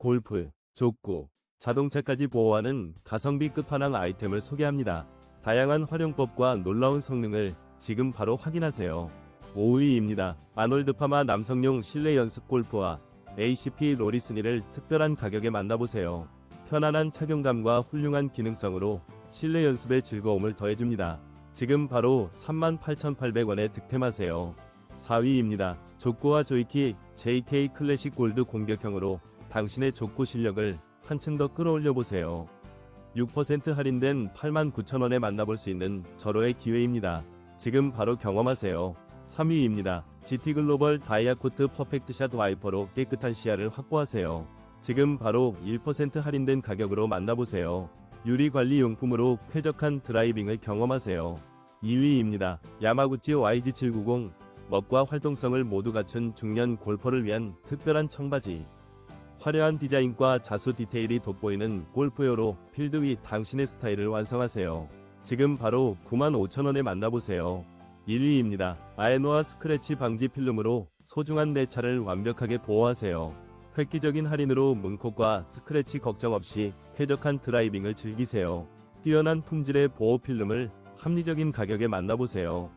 골프, 족구, 자동차까지 보호하는 가성비 끝판왕 아이템을 소개합니다. 다양한 활용법과 놀라운 성능을 지금 바로 확인하세요. 5위입니다. 아놀드 파마 남성용 실내 연습 골프와 ACP 로리스니를 특별한 가격에 만나보세요. 편안한 착용감과 훌륭한 기능성으로 실내 연습의 즐거움을 더해줍니다. 지금 바로 38,800원에 득템하세요. 4위입니다. 족구와 조이키 JK 클래식 골드 공격형으로 당신의 족구 실력을 한층 더 끌어올려 보세요. 6% 할인된 89,000원에 만나볼 수 있는 절호의 기회입니다. 지금 바로 경험하세요. 3위입니다. GT 글로벌 다이아코트 퍼펙트샷 와이퍼로 깨끗한 시야를 확보하세요. 지금 바로 1% 할인된 가격으로 만나보세요. 유리 관리 용품으로 쾌적한 드라이빙을 경험하세요. 2위입니다. 야마구치 YG790 멋과 활동성을 모두 갖춘 중년 골퍼를 위한 특별한 청바지. 화려한 디자인과 자수 디테일이 돋보이는 골프웨어로 필드 위 당신의 스타일을 완성하세요. 지금 바로 95,000원에 만나보세요. 1위입니다. 아에노아 스크래치 방지 필름으로 소중한 내 차를 완벽하게 보호하세요. 획기적인 할인으로 문콕과 스크래치 걱정 없이 쾌적한 드라이빙을 즐기세요. 뛰어난 품질의 보호 필름을 합리적인 가격에 만나보세요.